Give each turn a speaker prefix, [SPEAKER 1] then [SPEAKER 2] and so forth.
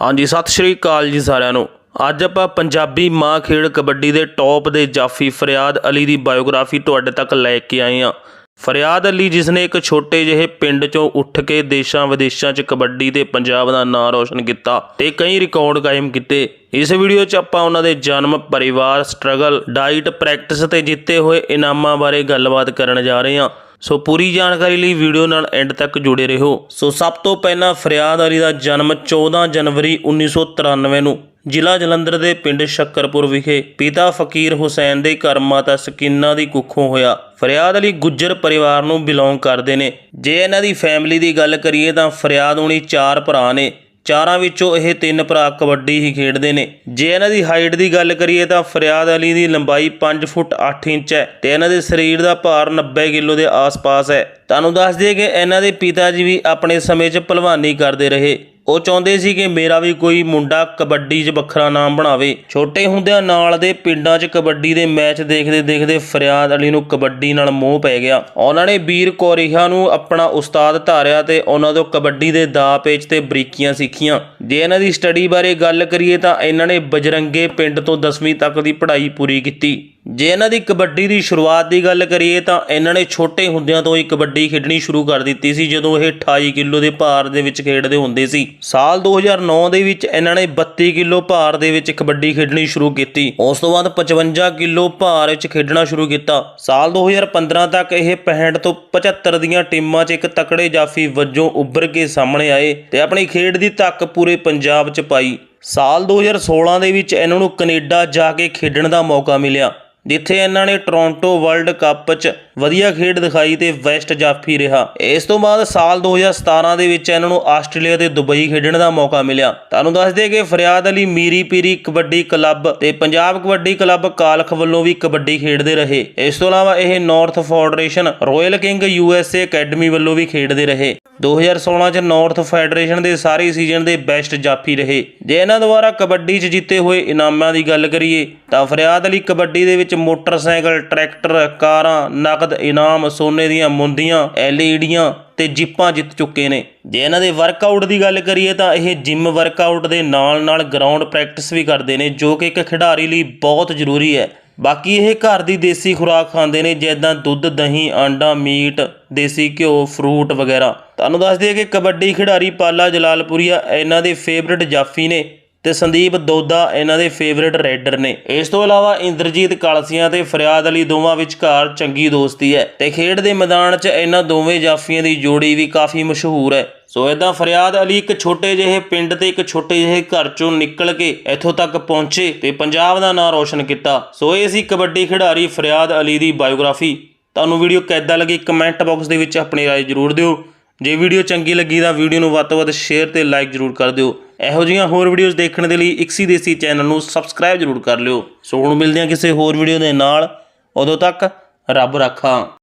[SPEAKER 1] ਹਾਂਜੀ, ਸਤਿ ਸ਼੍ਰੀ ਅਕਾਲ ਜੀ ਸਾਰਿਆਂ ਨੂੰ। ਅੱਜ ਆਪਾਂ ਪੰਜਾਬੀ ਮਾਂ ਖੇਡ ਕਬੱਡੀ ਦੇ ਟੌਪ ਦੇ ਜਾਫੀ ਫਰਿਆਦ ਅਲੀ ਦੀ ਬਾਇਓਗ੍ਰਾਫੀ ਤੁਹਾਡੇ ਤੱਕ ਲੈ ਕੇ ਆਏ ਹਾਂ। ਫਰਿਆਦ ਅਲੀ ਜਿਸ ਨੇ ਇੱਕ ਛੋਟੇ ਜਿਹੇ ਪਿੰਡ ਚੋਂ ਉੱਠ ਕੇ ਦੇਸ਼ਾਂ ਵਿਦੇਸ਼ਾਂ 'ਚ ਕਬੱਡੀ ਤੇ ਪੰਜਾਬ ਦਾ ਨਾਂ ਰੌਸ਼ਨ ਕੀਤਾ ਤੇ ਕਈ ਰਿਕਾਰਡ ਕਾਇਮ ਕੀਤੇ। ਇਸ ਵੀਡੀਓ 'ਚ ਆਪਾਂ ਉਹਨਾਂ ਦੇ ਜਨਮ, ਪਰਿਵਾਰ ਸਟਰਗਲ ਡਾਈਟ ਪ੍ਰੈਕਟਿਸ ਤੇ ਜਿੱਤੇ ਹੋਏ ਇਨਾਮਾਂ ਬਾਰੇ ਗੱਲਬਾਤ ਕਰਨ ਜਾ ਰਹੇ ਹਾਂ। ਸੋ ਪੂਰੀ ਜਾਣਕਾਰੀ ਲਈ ਵੀਡੀਓ ਨਾਲ ਐਂਡ ਤੱਕ ਜੁੜੇ ਰਹੋ। ਸੋ ਸਭ ਤੋਂ ਪਹਿਲਾਂ ਫਰਿਆਦ ਅਲੀ ਦਾ ਜਨਮ 14 ਜਨਵਰੀ 1993 ਨੂੰ ਜ਼ਿਲ੍ਹਾ ਜਲੰਧਰ ਦੇ ਪਿੰਡ ਸ਼ੱਕਰਪੁਰ ਵਿਖੇ ਪਿਤਾ ਫਕੀਰ ਹੁਸੈਨ ਦੇ ਘਰ ਮਾਤਾ ਸਕੀਨਾ ਦੀ ਕੁੱਖੋਂ ਹੋਇਆ। ਫਰਿਆਦ ਅਲੀ ਗੁੱਜਰ ਪਰਿਵਾਰ ਨੂੰ ਬਿਲੋਂਗ ਕਰਦੇ ਨੇ। ਜੇ ਇਹਨਾਂ ਦੀ ਫੈਮਿਲੀ ਦੀ ਗੱਲ ਕਰੀਏ ਤਾਂ ਫਰਿਆਦ ਹੁਣੀ ਚਾਰ ਭਰਾ ਨੇ। ਚਾਰਾਂ ਵਿੱਚੋਂ ਇਹ ਤਿੰਨ ਭਰਾ ਕਬੱਡੀ ਹੀ ਖੇਡਦੇ ਨੇ। ਜੇ ਇਹਨਾਂ ਦੀ ਹਾਈਟ ਦੀ ਗੱਲ ਕਰੀਏ ਤਾਂ ਫਰਿਆਦ ਅਲੀ ਦੀ ਲੰਬਾਈ 5 ਫੁੱਟ 8 ਇੰਚ ਹੈ ਤੇ ਇਹਨਾਂ ਦੇ ਸਰੀਰ ਦਾ ਭਾਰ 90 ਕਿਲੋ ਦੇ ਆਸ-ਪਾਸ ਹੈ। ਤੁਹਾਨੂੰ ਦੱਸ ਦਈਏ ਕਿ ਇਹਨਾਂ ਦੇ ਪਿਤਾ ਜੀ ਵੀ ਆਪਣੇ ਸਮੇਂ 'ਚ ਭਲਵਾਨੀ ਕਰਦੇ ਰਹੇ। ਉਹ ਚਾਹੁੰਦੇ ਸੀ ਕਿ ਮੇਰਾ ਵੀ ਕੋਈ ਮੁੰਡਾ ਕਬੱਡੀ 'ਚ ਵੱਖਰਾ ਨਾਮ ਬਣਾਵੇ। ਛੋਟੇ ਹੁੰਦਿਆਂ ਨਾਲ ਦੇ ਪਿੰਡਾਂ 'ਚ ਕਬੱਡੀ ਦੇ ਮੈਚ ਦੇਖਦੇ ਦੇਖਦੇ ਫਰਿਆਦ ਅਲੀ ਨੂੰ ਕਬੱਡੀ ਨਾਲ ਮੋਹ ਪੈ ਗਿਆ। ਉਹਨਾਂ ਨੇ ਵੀਰ ਕੋਰੀਹਾ ਨੂੰ ਆਪਣਾ ਉਸਤਾਦ ਧਾਰਿਆ ਤੇ ਉਹਨਾਂ ਤੋਂ ਕਬੱਡੀ ਦੇ ਦਾ ਪੇਚ ਤੇ ਬਰੀਕੀਆਂ ਸਿੱਖੀਆਂ। ਜੇ ਇਹਨਾਂ ਦੀ ਸਟੱਡੀ ਬਾਰੇ ਗੱਲ ਕਰੀਏ ਤਾਂ ਇਹਨਾਂ ਨੇ ਬਜਰੰਗੇ ਪਿੰਡ ਤੋਂ 10ਵੀਂ ਤੱਕ ਦੀ ਪੜ੍ਹਾਈ ਪੂਰੀ ਕੀਤੀ। ਜੇ ਇਹਨਾਂ ਦੀ ਕਬੱਡੀ ਦੀ ਸ਼ੁਰੂਆਤ ਦੀ ਗੱਲ ਕਰੀਏ ਤਾਂ ਇਹਨਾਂ ਨੇ ਛੋਟੇ ਹੁੰਦਿਆਂ ਤੋਂ ਹੀ ਕਬੱਡੀ ਖੇਡਣੀ ਸ਼ੁਰੂ ਕਰ ਦਿੱਤੀ ਸੀ, ਜਦੋਂ ਇਹ 28 ਕਿਲੋ ਦੇ ਭਾਰ ਦੇ ਵਿੱਚ ਖੇਡਦੇ ਹੁੰਦੇ ਸੀ। ਸਾਲ 2009 ਦੇ ਵਿੱਚ ਇਹਨਾਂ ਨੇ 32 ਕਿਲੋ ਭਾਰ ਦੇ ਵਿੱਚ ਕਬੱਡੀ ਖੇਡਣੀ ਸ਼ੁਰੂ ਕੀਤੀ। ਉਸ ਤੋਂ ਬਾਅਦ 55 ਕਿਲੋ ਭਾਰ ਵਿੱਚ ਖੇਡਣਾ ਸ਼ੁਰੂ ਕੀਤਾ। ਸਾਲ 2015 ਤੱਕ ਇਹ 65 ਤੋਂ 75 ਦੀਆਂ ਟੀਮਾਂ 'ਚ ਇੱਕ ਤਕੜੇ ਜਾਫੀ ਵਜੋਂ ਉੱਭਰ ਕੇ ਸਾਹਮਣੇ ਆਏ ਤੇ ਆਪਣੀ ਖੇਡ ਦੀ ਧੱਕ ਪੂਰੇ ਪੰਜਾਬ 'ਚ ਪਾਈ। ਸਾਲ 2016 ਦੇ ਵਿੱਚ ਇਹਨਾਂ ਨੂੰ ਕੈਨੇਡਾ ਜਾ ਕੇ ਖੇਡਣ ਦਾ ਮੌਕਾ ਮਿਲਿਆ। ਜਿੱਥੇ ਇਹਨਾਂ ਨੇ ਟੋਰਾਂਟੋ ਵਰਲਡ ਕੱਪ 'ਚ ਵਧੀਆ ਖੇਡ ਦਿਖਾਈ ਤੇ ਵੈਸਟ ਜਾਫੀ ਰਿਹਾ। ਇਸ ਤੋਂ ਬਾਅਦ ਸਾਲ 2017 ਦੇ ਵਿੱਚ ਇਹਨਾਂ ਨੂੰ ਆਸਟ੍ਰੇਲੀਆ ਤੇ ਦੁਬਈ ਖੇਡਣ ਦਾ ਮੌਕਾ ਮਿਲਿਆ। ਤੁਹਾਨੂੰ ਦੱਸ ਦਈਏ ਕਿ ਫਰਿਆਦ ਅਲੀ ਮੀਰੀ ਪੀਰੀ ਕਬੱਡੀ ਕਲੱਬ ਤੇ ਪੰਜਾਬ ਕਬੱਡੀ ਕਲੱਬ ਕਾਲਖ ਵੱਲੋਂ ਵੀ ਕਬੱਡੀ ਖੇਡਦੇ ਰਹੇ। ਇਸ ਤੋਂ ਇਲਾਵਾ ਇਹ north federation royal king USA academy ਵੱਲੋਂ ਵੀ ਖੇਡਦੇ ਰਹੇ। 2016 ਚ ਨਾਰਥ ਫੈਡਰੇਸ਼ਨ ਦੇ ਸਾਰੇ ਸੀਜ਼ਨ ਦੇ ਬੈਸਟ ਜਾਫੀ ਰਹੇ। ਜੇ ਇਹਨਾਂ ਦੁਆਰਾ ਕਬੱਡੀ 'ਚ ਜਿੱਤੇ ਹੋਏ ਇਨਾਮਾਂ ਦੀ ਗੱਲ ਕਰੀਏ, ਤਾਂ ਫਰਿਆਦ ਅਲੀ ਕਬੱਡੀ ਦੇ ਵਿੱਚ ਮੋਟਰਸਾਈਕਲ, ਟਰੈਕਟਰ, ਕਾਰਾਂ, ਨਕਦ, ਇਨਾਮ, ਸੋਨੇ ਦੀਆਂ ਮੁੰਦੀਆਂ, ਐਲਈਡੀਆਂ ਤੇ ਜਿੱਪਾਂ ਜਿੱਤ ਚੁੱਕੇ ਨੇ। ਜੇ ਇਹਨਾਂ ਦੇ ਵਰਕਆਊਟ ਦੀ ਗੱਲ ਕਰੀਏ ਤਾਂ ਇਹ ਜਿਮ ਵਰਕਆਊਟ ਦੇ ਨਾਲ-ਨਾਲ ਗਰਾਊਂਡ ਪ੍ਰੈਕਟਿਸ ਵੀ ਕਰਦੇ ਨੇ, ਜੋ ਕਿ ਇੱਕ ਖਿਡਾਰੀ ਲਈ ਬਹੁਤ ਜ਼ਰੂਰੀ ਹੈ। ਬਾਕੀ ਇਹ ਘਰ ਦੀ ਦੇਸੀ ਖੁਰਾਕ ਖਾਂਦੇ ਨੇ, ਜਿੱਦਾਂ ਦੁੱਧ, ਦਹੀਂ, ਆਂਡਾ, ਮੀਟ, ਦੇਸੀ ਘਿਓ, ਫਰੂਟ ਵਗੈਰਾ। ਤੁਹਾਨੂੰ ਦੱਸ ਦਈਏ ਕਿ ਕਬੱਡੀ ਖਿਡਾਰੀ ਪਾਲਾ ਜਲਾਲਪੁਰੀਆ, ਇਹਨਾਂ ਦੇ ਫੇਵਰਿਟ ਜਾਫੀ ਨੇ। ਤੇ ਸੰਦੀਪ ਦੋਦਾ ਇਹਨਾਂ ਦੇ ਫੇਵਰਿਟ ਰੈਡਰ ਨੇ ਇਸ ਤੋਂ ਇਲਾਵਾ ਇੰਦਰਜੀਤ ਕਾਲਸੀਆਂ ਤੇ ਫਰਿਆਦ ਅਲੀ ਦੋਵਾਂ ਵਿਚਕਾਰ ਚੰਗੀ ਦੋਸਤੀ ਹੈ ਤੇ ਖੇਡ ਦੇ ਮੈਦਾਨ 'ਚ ਇਹਨਾਂ ਦੋਵੇਂ ਜਾਫੀਆਂ ਦੀ ਜੋੜੀ ਵੀ ਕਾਫੀ ਮਸ਼ਹੂਰ ਹੈ ਸੋ ਇਦਾਂ ਫਰਿਆਦ ਅਲੀ ਇੱਕ ਛੋਟੇ ਜਿਹੇ ਪਿੰਡ ਤੇ ਇੱਕ ਛੋਟੇ ਜਿਹੇ ਘਰ ਚੋਂ ਨਿਕਲ ਕੇ ਇੱਥੋਂ ਤੱਕ ਪਹੁੰਚੇ ਤੇ ਪੰਜਾਬ ਦਾ ਨਾਂ ਰੋਸ਼ਨ ਕੀਤਾ ਸੋ ਇਹ ਸੀ ਕਬੱਡੀ ਖਿਡਾਰੀ ਫਰਿਆਦ ਅਲੀ ਦੀ ਬਾਇਓਗ੍ਰਾਫੀ ਤੁਹਾਨੂੰ ਵੀਡੀਓ ਕਿੱਦਾਂ ਲੱਗੀ ਕਮੈਂਟ ਬਾਕਸ ਦੇ ਵਿੱਚ ਆਪਣੀ رائے ਜ਼ਰੂਰ ਦਿਓ ਜੇ ਵੀਡੀਓ ਚੰਗੀ ਲੱਗੀ ਤਾਂ ਵੀਡੀਓ ਨੂੰ ਵੱਧ ਤੋਂ ਵੱਧ ਸ਼ੇਅਰ ਤੇ ਲਾਈਕ ਜ਼ਰੂਰ ਕਰ ਦਿਓ ਇਹੋ ਜਿਹੀਆਂ ਹੋਰ ਵੀਡੀਓਜ਼ ਦੇਖਣ ਦੇ ਲਈ ਇਕਸੀ ਦੇਸੀ ਚੈਨਲ ਨੂੰ ਸਬਸਕ੍ਰਾਈਬ ਜ਼ਰੂਰ ਕਰ ਲਿਓ। ਸੋ ਹੁਣ ਮਿਲਦੇ ਹਾਂ ਕਿਸੇ ਹੋਰ ਵੀਡੀਓ ਦੇ ਨਾਲ। ਉਦੋਂ ਤੱਕ ਰੱਬ ਰਾਖਾ।